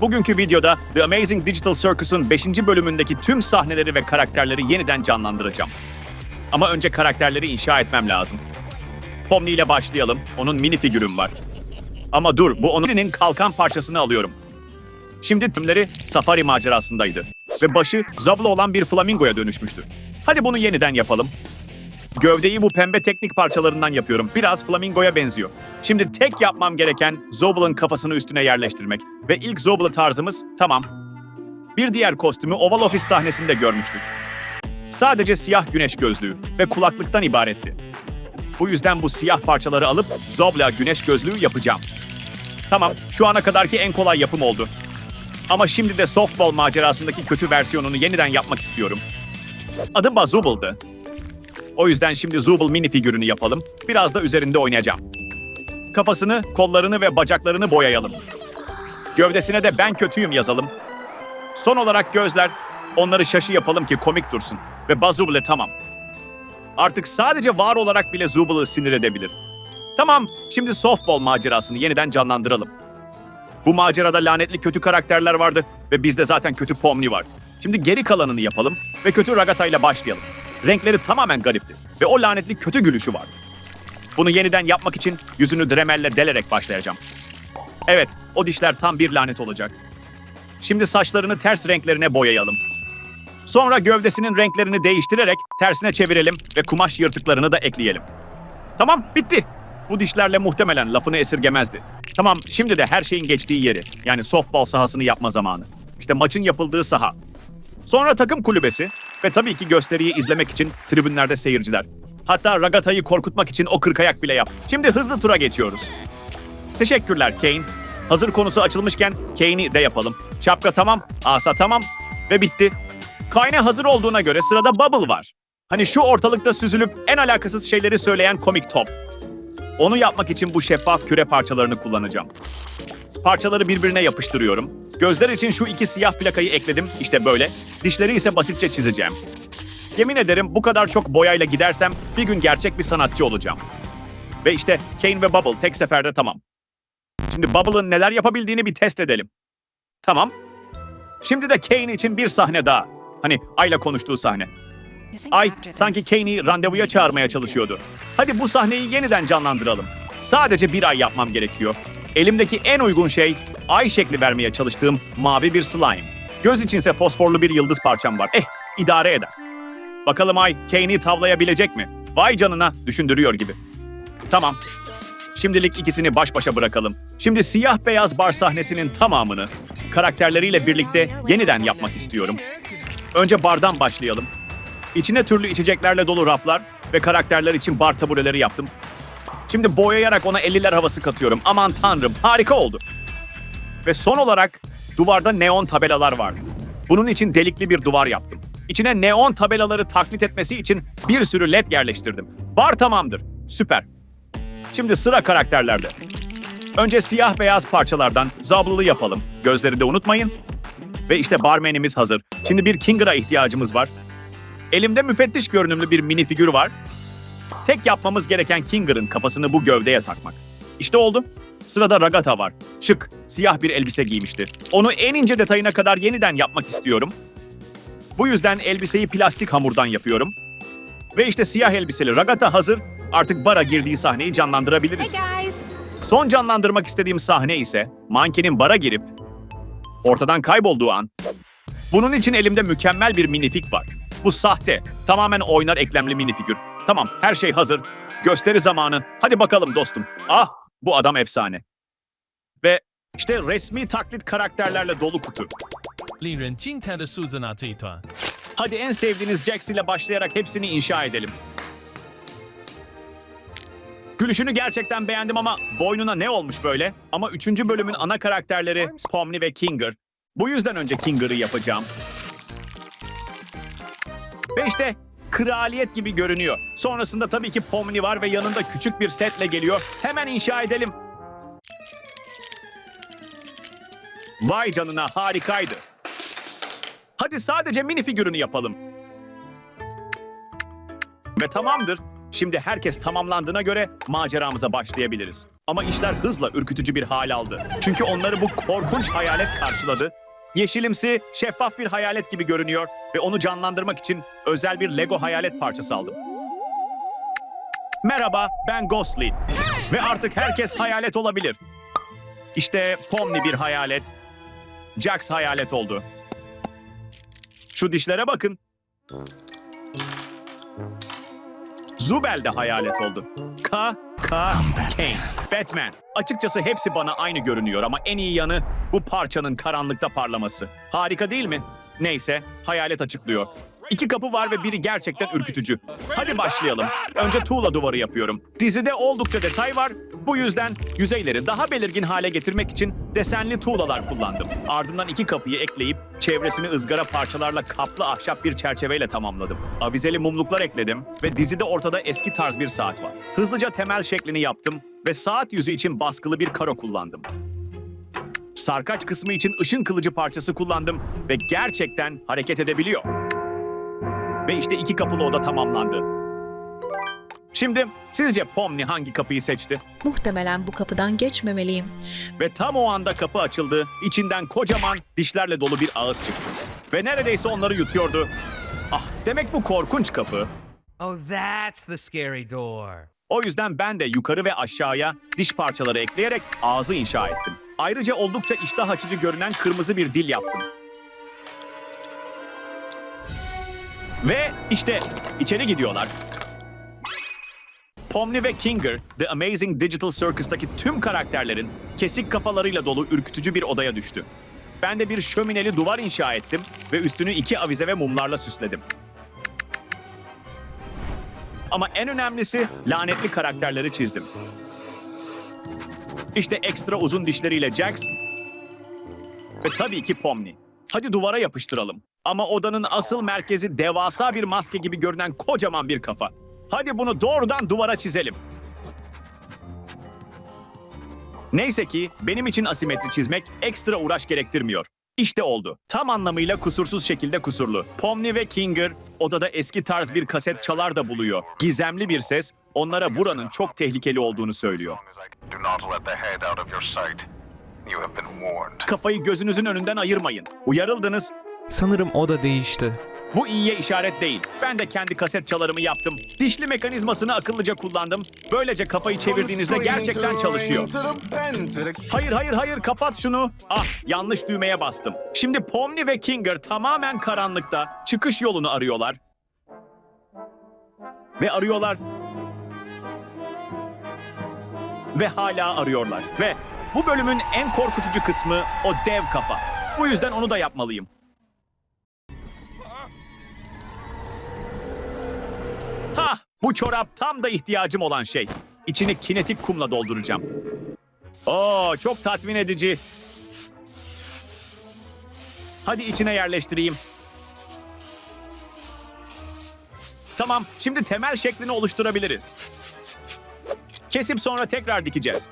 Bugünkü videoda The Amazing Digital Circus'un 5. bölümündeki tüm sahneleri ve karakterleri yeniden canlandıracağım. Ama önce karakterleri inşa etmem lazım. Pomni ile başlayalım. Onun mini figürüm var. Ama dur, bu onun kalkan parçasını alıyorum. Şimdi tümleri safari macerasındaydı. Ve başı zablo olan bir flamingoya dönüşmüştü. Hadi bunu yeniden yapalım. Gövdeyi bu pembe teknik parçalarından yapıyorum. Biraz flamingoya benziyor. Şimdi tek yapmam gereken Zobal'ın kafasını üstüne yerleştirmek. Ve ilk Zobal tarzımız tamam. Bir diğer kostümü Oval Office sahnesinde görmüştük. Sadece siyah güneş gözlüğü ve kulaklıktan ibaretti. Bu yüzden bu siyah parçaları alıp Zobla güneş gözlüğü yapacağım. Tamam, şu ana kadarki en kolay yapım oldu. Ama şimdi de softball macerasındaki kötü versiyonunu yeniden yapmak istiyorum. Adı Bazubal'dı. O yüzden şimdi Zubul mini figürünü yapalım. Biraz da üzerinde oynayacağım. Kafasını, kollarını ve bacaklarını boyayalım. Gövdesine de ben kötüyüm yazalım. Son olarak gözler. Onları şaşı yapalım ki komik dursun. Ve Bazubul'e tamam. Artık sadece var olarak bile Zubul'u sinir edebilir. Tamam, şimdi softball macerasını yeniden canlandıralım. Bu macerada lanetli kötü karakterler vardı ve bizde zaten kötü Pomni var. Şimdi geri kalanını yapalım ve kötü Ragata ile başlayalım. Renkleri tamamen garipti ve o lanetli kötü gülüşü var. Bunu yeniden yapmak için yüzünü Dremel'le delerek başlayacağım. Evet, o dişler tam bir lanet olacak. Şimdi saçlarını ters renklerine boyayalım. Sonra gövdesinin renklerini değiştirerek tersine çevirelim ve kumaş yırtıklarını da ekleyelim. Tamam, bitti. Bu dişlerle muhtemelen lafını esirgemezdi. Tamam, şimdi de her şeyin geçtiği yeri, yani softball sahasını yapma zamanı. İşte maçın yapıldığı saha. Sonra takım kulübesi ve tabii ki gösteriyi izlemek için tribünlerde seyirciler. Hatta Ragata'yı korkutmak için o kırkayak bile yap. Şimdi hızlı tura geçiyoruz. Teşekkürler Kane. Hazır konusu açılmışken Kane'i de yapalım. Şapka tamam, asa tamam ve bitti. Kane'e hazır olduğuna göre sırada Bubble var. Hani şu ortalıkta süzülüp en alakasız şeyleri söyleyen komik top. Onu yapmak için bu şeffaf küre parçalarını kullanacağım. Parçaları birbirine yapıştırıyorum. Gözler için şu iki siyah plakayı ekledim. İşte böyle. Dişleri ise basitçe çizeceğim. Yemin ederim bu kadar çok boyayla gidersem bir gün gerçek bir sanatçı olacağım. Ve işte Kane ve Bubble tek seferde tamam. Şimdi Bubble'ın neler yapabildiğini bir test edelim. Tamam. Şimdi de Kane için bir sahne daha. Hani Ay'la konuştuğu sahne. Ay sanki Kane'i randevuya çağırmaya çalışıyordu. Hadi bu sahneyi yeniden canlandıralım. Sadece bir ay yapmam gerekiyor. Elimdeki en uygun şey ay şekli vermeye çalıştığım mavi bir slime. Göz içinse fosforlu bir yıldız parçam var. Eh, idare eder. Bakalım Ay Kane'i tavlayabilecek mi? Vay canına düşündürüyor gibi. Tamam. Şimdilik ikisini baş başa bırakalım. Şimdi siyah beyaz bar sahnesinin tamamını karakterleriyle birlikte yeniden yapmak istiyorum. Önce bardan başlayalım. İçine türlü içeceklerle dolu raflar ve karakterler için bar tabureleri yaptım. Şimdi boyayarak ona 50'ler havası katıyorum. Aman tanrım harika oldu. Ve son olarak duvarda neon tabelalar vardı. Bunun için delikli bir duvar yaptım. İçine neon tabelaları taklit etmesi için bir sürü led yerleştirdim. Bar tamamdır. Süper. Şimdi sıra karakterlerde. Önce siyah beyaz parçalardan zablılı yapalım. Gözleri de unutmayın. Ve işte barmenimiz hazır. Şimdi bir Kinger'a ihtiyacımız var. Elimde müfettiş görünümlü bir mini figür var. Tek yapmamız gereken Kinger'ın kafasını bu gövdeye takmak. İşte oldu. Sırada Ragata var. Şık, siyah bir elbise giymişti. Onu en ince detayına kadar yeniden yapmak istiyorum. Bu yüzden elbiseyi plastik hamurdan yapıyorum. Ve işte siyah elbiseli Ragata hazır. Artık bara girdiği sahneyi canlandırabiliriz. Hey guys! Son canlandırmak istediğim sahne ise mankenin bara girip ortadan kaybolduğu an. Bunun için elimde mükemmel bir minifig var. Bu sahte, tamamen oynar eklemli minifigür. Tamam, her şey hazır. Gösteri zamanı. Hadi bakalım dostum. Ah, bu adam efsane. Ve işte resmi taklit karakterlerle dolu kutu. 令人惊叹的数字呢这一团。 Hadi en sevdiğiniz Jax ile başlayarak hepsini inşa edelim. Gülüşünü gerçekten beğendim ama boynuna ne olmuş böyle? Ama üçüncü bölümün ana karakterleri Pomni ve Kinger. Bu yüzden önce Kinger'ı yapacağım. Ve işte kraliyet gibi görünüyor. Sonrasında tabii ki Pomni var ve yanında küçük bir setle geliyor. Hemen inşa edelim. Vay canına harikaydı. Hadi sadece mini figürünü yapalım. Ve tamamdır. Şimdi herkes tamamlandığına göre maceramıza başlayabiliriz. Ama işler hızla ürkütücü bir hal aldı. Çünkü onları bu korkunç hayalet karşıladı. Yeşilimsi, şeffaf bir hayalet gibi görünüyor ve onu canlandırmak için özel bir Lego hayalet parçası aldım. Merhaba, ben Ghostly. Ve artık herkes hayalet olabilir. İşte Pomni bir hayalet. Jax hayalet oldu. Şu dişlere bakın. Zubel de hayalet oldu. K. K. Kane. Batman. Açıkçası hepsi bana aynı görünüyor ama en iyi yanı bu parçanın karanlıkta parlaması. Harika değil mi? Neyse, hayalet açıklıyor. İki kapı var ve biri gerçekten ürkütücü. Hadi başlayalım. Önce tuğla duvarı yapıyorum. Dizide oldukça detay var. Bu yüzden yüzeyleri daha belirgin hale getirmek için desenli tuğlalar kullandım. Ardından iki kapıyı ekleyip çevresini ızgara parçalarla kaplı ahşap bir çerçeveyle tamamladım. Avizeli mumluklar ekledim ve dizide ortada eski tarz bir saat var. Hızlıca temel şeklini yaptım ve saat yüzü için baskılı bir karo kullandım. Sarkaç kısmı için ışın kılıcı parçası kullandım ve gerçekten hareket edebiliyor. Ve işte iki kapılı oda tamamlandı. Şimdi sizce Pomni hangi kapıyı seçti? Muhtemelen bu kapıdan geçmemeliyim. Ve tam o anda kapı açıldı. İçinden kocaman dişlerle dolu bir ağız çıktı. Ve neredeyse onları yutuyordu. Ah demek bu korkunç kapı. Oh, that's the scary door. O yüzden ben de yukarı ve aşağıya diş parçaları ekleyerek ağzı inşa ettim. Ayrıca oldukça iştah açıcı görünen kırmızı bir dil yaptım. Ve işte içeri gidiyorlar. Pomni ve Kinger, The Amazing Digital Circus'taki tüm karakterlerin kesik kafalarıyla dolu ürkütücü bir odaya düştü. Ben de bir şömineli duvar inşa ettim ve üstünü iki avize ve mumlarla süsledim. Ama en önemlisi lanetli karakterleri çizdim. İşte ekstra uzun dişleriyle Jax ve tabii ki Pomni. Hadi duvara yapıştıralım. Ama odanın asıl merkezi devasa bir maske gibi görünen kocaman bir kafa. Hadi bunu doğrudan duvara çizelim. Neyse ki benim için asimetri çizmek ekstra uğraş gerektirmiyor. İşte oldu. Tam anlamıyla kusursuz şekilde kusurlu. Pomni ve Kinger odada eski tarz bir kaset çalar da buluyor. Gizemli bir ses onlara buranın çok tehlikeli olduğunu söylüyor. Kafayı gözünüzün önünden ayırmayın. Uyarıldınız. Sanırım o da değişti. Bu iyiye işaret değil. Ben de kendi kaset çalarımı yaptım. Dişli mekanizmasını akıllıca kullandım. Böylece kafayı çevirdiğinizde gerçekten çalışıyor. Hayır hayır hayır kapat şunu. Ah yanlış düğmeye bastım. Şimdi Pomni ve Kinger tamamen karanlıkta çıkış yolunu arıyorlar. Ve arıyorlar. Ve hala arıyorlar. Ve bu bölümün en korkutucu kısmı o dev kafa. Bu yüzden onu da yapmalıyım. Bu çorap tam da ihtiyacım olan şey. İçini kinetik kumla dolduracağım. Oo, çok tatmin edici. Hadi içine yerleştireyim. Tamam, şimdi temel şeklini oluşturabiliriz. Kesip sonra tekrar dikeceğiz.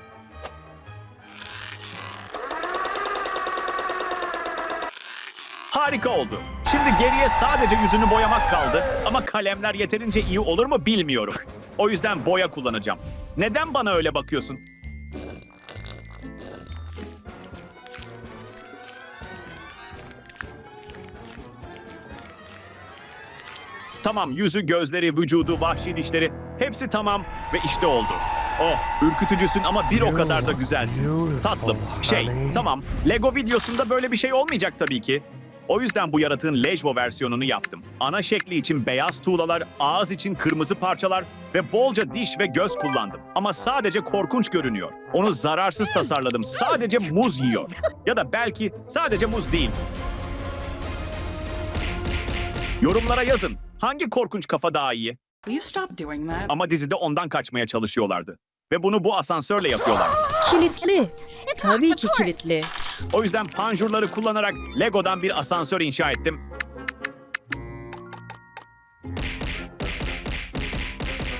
Harika oldu. Şimdi geriye sadece yüzünü boyamak kaldı ama kalemler yeterince iyi olur mu bilmiyorum. O yüzden boya kullanacağım. Neden bana öyle bakıyorsun? Tamam, yüzü, gözleri, vücudu, vahşi dişleri hepsi tamam ve işte oldu. Oh, ürkütücüsün ama bir o kadar da güzelsin. Tatlım. Şey, tamam. Lego videosunda böyle bir şey olmayacak tabii ki. O yüzden bu yaratığın Lejvo versiyonunu yaptım. Ana şekli için beyaz tuğlalar, ağız için kırmızı parçalar ve bolca diş ve göz kullandım. Ama sadece korkunç görünüyor. Onu zararsız tasarladım. Sadece muz yiyor. Ya da belki sadece muz değil. Yorumlara yazın. Hangi korkunç kafa daha iyi? Will you stop doing that? Ama dizide ondan kaçmaya çalışıyorlardı. Ve bunu bu asansörle yapıyorlar. Kilitli. Tabii ki kilitli. O yüzden panjurları kullanarak Lego'dan bir asansör inşa ettim.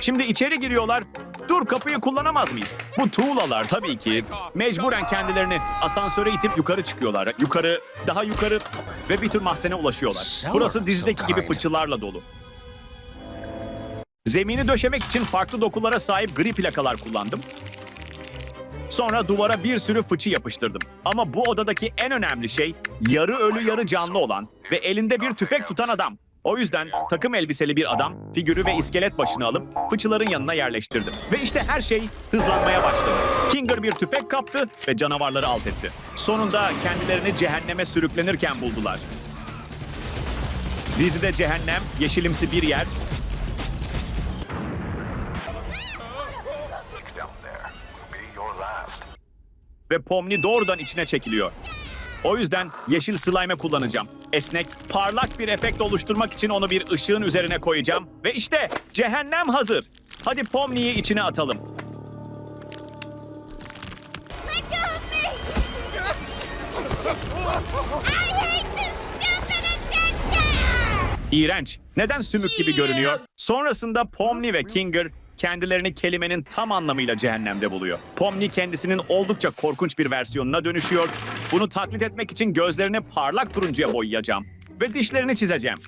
Şimdi içeri giriyorlar. Dur kapıyı kullanamaz mıyız? Bu tuğlalar tabii ki mecburen kendilerini asansöre itip yukarı çıkıyorlar. Yukarı, daha yukarı ve bir tür mahzene ulaşıyorlar. Burası dizideki gibi fıçılarla dolu. Zemini döşemek için farklı dokulara sahip gri plakalar kullandım. Sonra duvara bir sürü fıçı yapıştırdım. Ama bu odadaki en önemli şey yarı ölü yarı canlı olan ve elinde bir tüfek tutan adam. O yüzden takım elbiseli bir adam figürü ve iskelet başını alıp fıçıların yanına yerleştirdim. Ve işte her şey hızlanmaya başladı. Kinger bir tüfek kaptı ve canavarları alt etti. Sonunda kendilerini cehenneme sürüklenirken buldular. Dizide cehennem, yeşilimsi bir yer, ve Pomni doğrudan içine çekiliyor. O yüzden yeşil slime kullanacağım. Esnek, parlak bir efekt oluşturmak için onu bir ışığın üzerine koyacağım. Ve işte cehennem hazır. Hadi Pomni'yi içine atalım. İğrenç. Neden sümük gibi görünüyor? Sonrasında Pomni ve Kinger kendilerini kelimenin tam anlamıyla cehennemde buluyor. Pomni kendisinin oldukça korkunç bir versiyonuna dönüşüyor. Bunu taklit etmek için gözlerini parlak turuncuya boyayacağım. Ve dişlerini çizeceğim.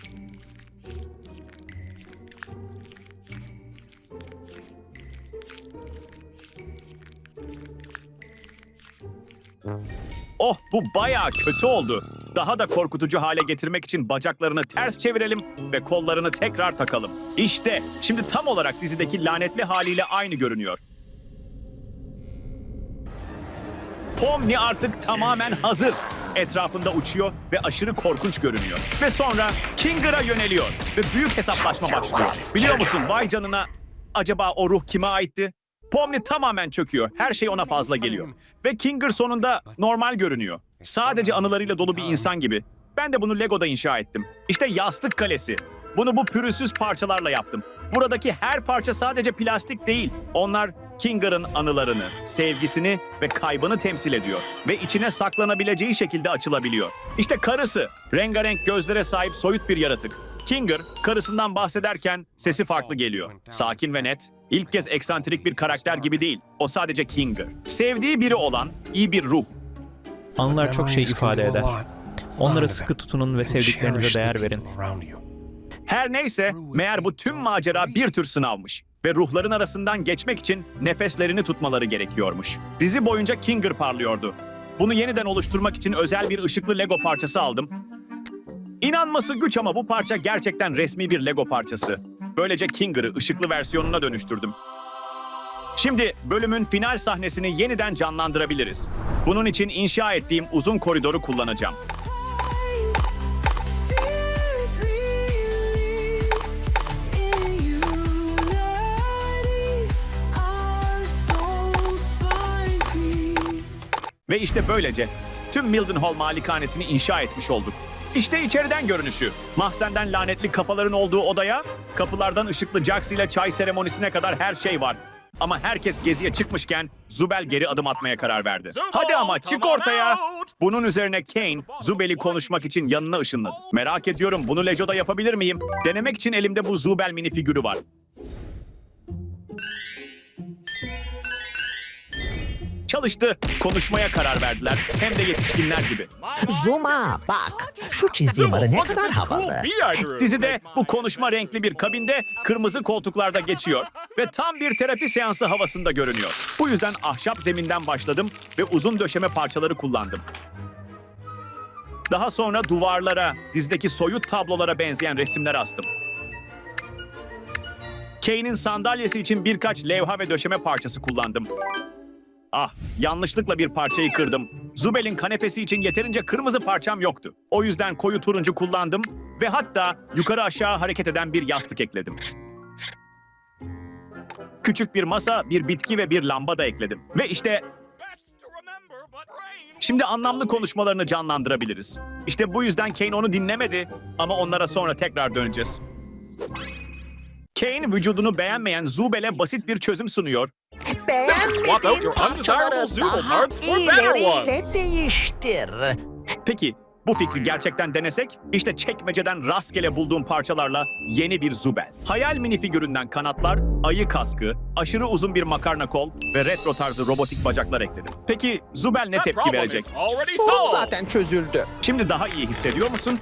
Oh bu bayağı kötü oldu. Daha da korkutucu hale getirmek için bacaklarını ters çevirelim ve kollarını tekrar takalım. İşte şimdi tam olarak dizideki lanetli haliyle aynı görünüyor. Pomni artık tamamen hazır. Etrafında uçuyor ve aşırı korkunç görünüyor. Ve sonra Kinger'a yöneliyor ve büyük hesaplaşma başlıyor. Biliyor musun vay canına acaba o ruh kime aitti? Pomni tamamen çöküyor. Her şey ona fazla geliyor. Ve Kinger sonunda normal görünüyor. Sadece anılarıyla dolu bir insan gibi. Ben de bunu Lego'da inşa ettim. İşte yastık kalesi. Bunu bu pürüzsüz parçalarla yaptım. Buradaki her parça sadece plastik değil. Onlar Kinger'ın anılarını, sevgisini ve kaybını temsil ediyor. Ve içine saklanabileceği şekilde açılabiliyor. İşte karısı, rengarenk gözlere sahip soyut bir yaratık. Kinger, karısından bahsederken sesi farklı geliyor. Sakin ve net. İlk kez eksantrik bir karakter gibi değil. O sadece Kinger. Sevdiği biri olan iyi bir ruh. Anılar çok şey ifade eder. Onlara sıkı tutunun ve sevdiklerinize değer verin. Her neyse, meğer bu tüm macera bir tür sınavmış. Ve ruhların arasından geçmek için nefeslerini tutmaları gerekiyormuş. Dizi boyunca Kinger parlıyordu. Bunu yeniden oluşturmak için özel bir ışıklı Lego parçası aldım. İnanması güç ama bu parça gerçekten resmi bir Lego parçası. Böylece Kinger'ı ışıklı versiyonuna dönüştürdüm. Şimdi bölümün final sahnesini yeniden canlandırabiliriz. Bunun için inşa ettiğim uzun koridoru kullanacağım. Ve işte böylece tüm Mildenhall malikanesini inşa etmiş olduk. İşte içeriden görünüşü. Mahzenden lanetli kafaların olduğu odaya, kapılardan ışıklı Jax ile çay seremonisine kadar her şey var. Ama herkes geziye çıkmışken Zubel geri adım atmaya karar verdi. Hadi ama çık ortaya. Bunun üzerine Kane, Zubel'i konuşmak için yanına ışınladı. Merak ediyorum bunu Lejo'da yapabilir miyim? Denemek için elimde bu Zubel mini figürü var. Çalıştı. Konuşmaya karar verdiler. Hem de yetişkinler gibi. Zuma bak şu çizdiğim arı ne kadar havalı. Dizide bu konuşma renkli bir kabinde kırmızı koltuklarda geçiyor ve tam bir terapi seansı havasında görünüyor. Bu yüzden ahşap zeminden başladım ve uzun döşeme parçaları kullandım. Daha sonra duvarlara, dizdeki soyut tablolara benzeyen resimler astım. Kane'in sandalyesi için birkaç levha ve döşeme parçası kullandım. Ah, yanlışlıkla bir parçayı kırdım. Zubel'in kanepesi için yeterince kırmızı parçam yoktu. O yüzden koyu turuncu kullandım ve hatta yukarı aşağı hareket eden bir yastık ekledim. Küçük bir masa, bir bitki ve bir lamba da ekledim. Ve işte Şimdi anlamlı konuşmalarını canlandırabiliriz. İşte bu yüzden Kane onu dinlemedi ama onlara sonra tekrar döneceğiz. Kane vücudunu beğenmeyen Zubel'e basit bir çözüm sunuyor Beğenmediğin parçaları daha iyileriyle değiştir. Peki bu fikri gerçekten denesek? İşte çekmeceden rastgele bulduğum parçalarla yeni bir Zubel. Hayal mini figüründen kanatlar, ayı kaskı, aşırı uzun bir makarna kol ve retro tarzı robotik bacaklar ekledim. Peki Zubel ne tepki verecek? Sorun zaten çözüldü. Şimdi daha iyi hissediyor musun?